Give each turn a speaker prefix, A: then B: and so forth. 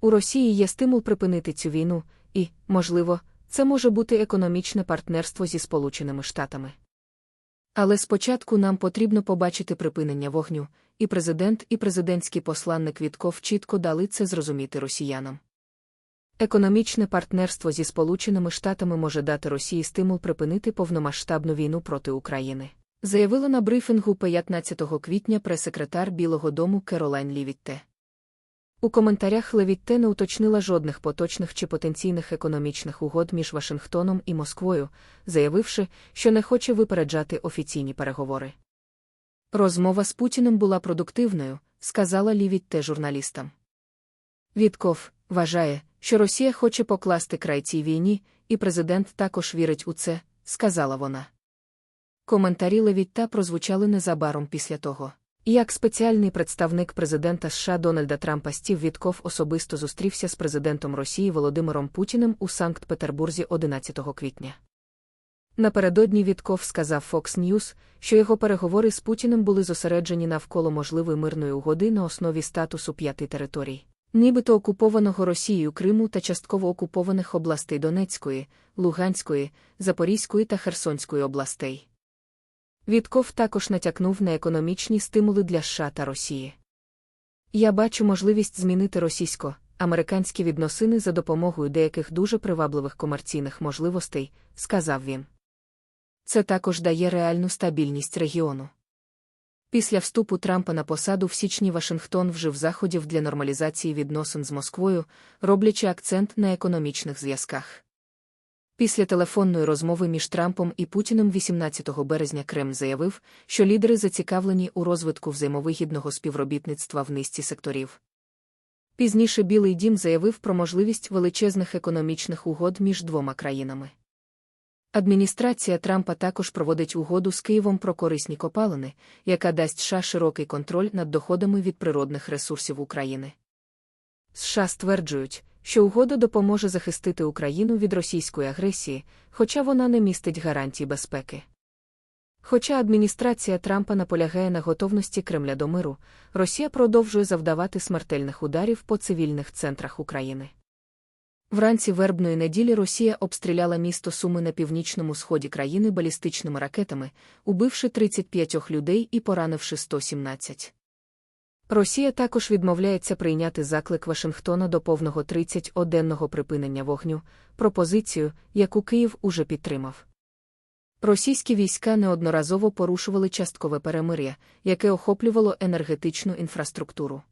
A: У Росії є стимул припинити цю війну, і, можливо, це може бути економічне партнерство зі Сполученими Штатами. Але спочатку нам потрібно побачити припинення вогню, і президент і президентський посланник Вітков чітко дали це зрозуміти росіянам. Економічне партнерство зі Сполученими Штатами може дати Росії стимул припинити повномасштабну війну проти України, заявила на брифінгу 15 квітня прес-секретар Білого Дому Керолайн Лівітте. У коментарях Левітте не уточнила жодних поточних чи потенційних економічних угод між Вашингтоном і Москвою, заявивши, що не хоче випереджати офіційні переговори. Розмова з Путіним була продуктивною, сказала Лівітте журналістам. Вітков вважає, що Росія хоче покласти край цій війні, і президент також вірить у це, сказала вона. Коментарі Левітта прозвучали незабаром після того. Як спеціальний представник президента США Дональда Трампа Стів Вітков особисто зустрівся з президентом Росії Володимиром Путіним у Санкт-Петербурзі 11 квітня. Напередодні Вітков сказав Fox News, що його переговори з Путіним були зосереджені навколо можливої мирної угоди на основі статусу п'яти територій, нібито окупованого Росією Криму та частково окупованих областей Донецької, Луганської, Запорізької та Херсонської областей. Вітков також натякнув на економічні стимули для США та Росії. Я бачу можливість змінити російсько-американські відносини за допомогою деяких дуже привабливих комерційних можливостей, сказав він. Це також дає реальну стабільність регіону. Після вступу Трампа на посаду в січні Вашингтон вжив заходів для нормалізації відносин з Москвою, роблячи акцент на економічних зв'язках. Після телефонної розмови між Трампом і Путіним 18 березня Кремль заявив, що лідери зацікавлені у розвитку взаємовигідного співробітництва в низці секторів. Пізніше Білий дім заявив про можливість величезних економічних угод між двома країнами. Адміністрація Трампа також проводить угоду з Києвом про корисні копалини, яка дасть США широкий контроль над доходами від природних ресурсів України. США стверджують, що угода допоможе захистити Україну від російської агресії, хоча вона не містить гарантій безпеки. Хоча адміністрація Трампа наполягає на готовності Кремля до миру, Росія продовжує завдавати смертельних ударів по цивільних центрах України. Вранці вербної неділі Росія обстріляла місто Суми на північному сході країни балістичними ракетами, убивши 35 людей і поранивши 117. Росія також відмовляється прийняти заклик Вашингтона до повного 30-денного припинення вогню, пропозицію, яку Київ уже підтримав. Російські війська неодноразово порушували часткове перемир'я, яке охоплювало енергетичну інфраструктуру.